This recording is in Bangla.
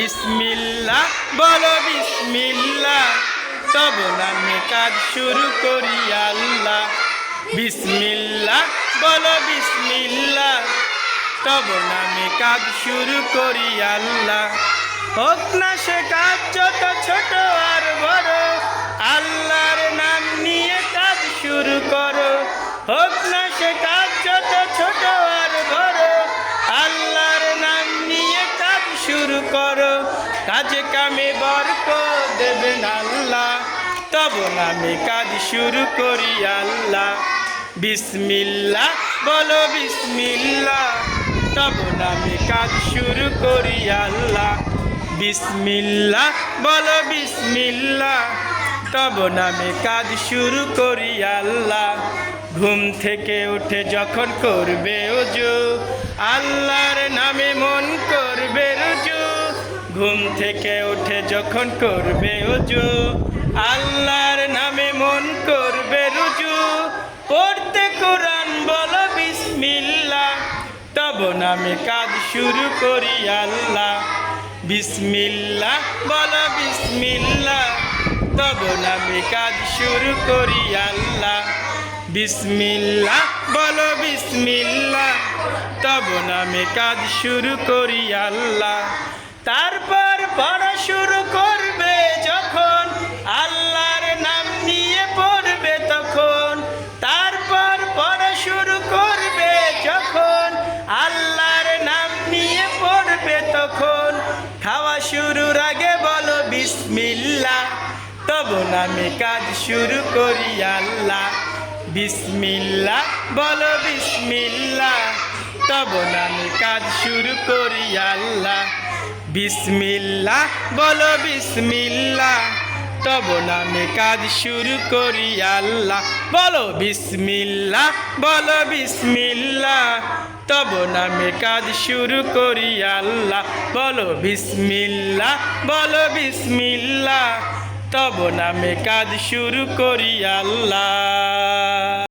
বিসমিল্লা বলো বিসমিল্লা তব নামে কাজ শুরু করি আল্লাহ। বিসমিল্লা বলো বিসমিল্লা তব নামে কাজ শুরু করি আল্লাহ। হোক না সে কাজ যত ছোট কাজে কামে বরক দেবেন আল্লাহ। তব নামে কাজ শুরু করি আল্লাহ। বিসমিল্লা বলো বিসমিল্লা তব নামে কাজ শুরু করি আল্লাহ। বিসমিল্লা বলো বিসমিল্লা তব নামে কাজ শুরু করি আল্লাহ। ঘুম থেকে উঠে যখন করবে ওজু আল্লাহর নামে মন রুজু ঘুম থেকে উঠে যখন করবে ওজু আল্লাহর নামে মন করবে রুজু। পড়তে কোরআন বলো বিসমিল্লা তব নামে কাজ শুরু করি আল্লাহ। বিসমিল্লা বলো বিসমিল্লা তব নামে কাজ শুরু করি আল্লাহ। বিসমিল্লা বলো বিসমিল্লা তব নামে কাজ শুরু করি আল্লাহ। তারপর পড়া শুরু করবে যখন, আল্লাহর নাম নিয়ে পড়বে তখন। তারপর পড়া শুরু করবে যখন, আল্লাহর নাম নিয়ে পড়বে তখন। খাওয়া শুরুর আগে বলো বিসমিল্লা তব নামে কাজ শুরু করি আল্লাহ। বিসমিল্লা বলো বিসমিল্লা তব নামে কাজ শুরু করি আল্লাহ। বিসমিল্লা বলো বিসমিল্লা তব নামে কাজ শুরু করি আল্লাহ। বলো বিসমিল্লা বলো বিসমিল্লা তব নামে কাজ শুরু করি আল্লাহ। বলো বিসমিল্লা বলো বিসমিল্লা তব নামে কাজ শুরু করি আল্লাহ।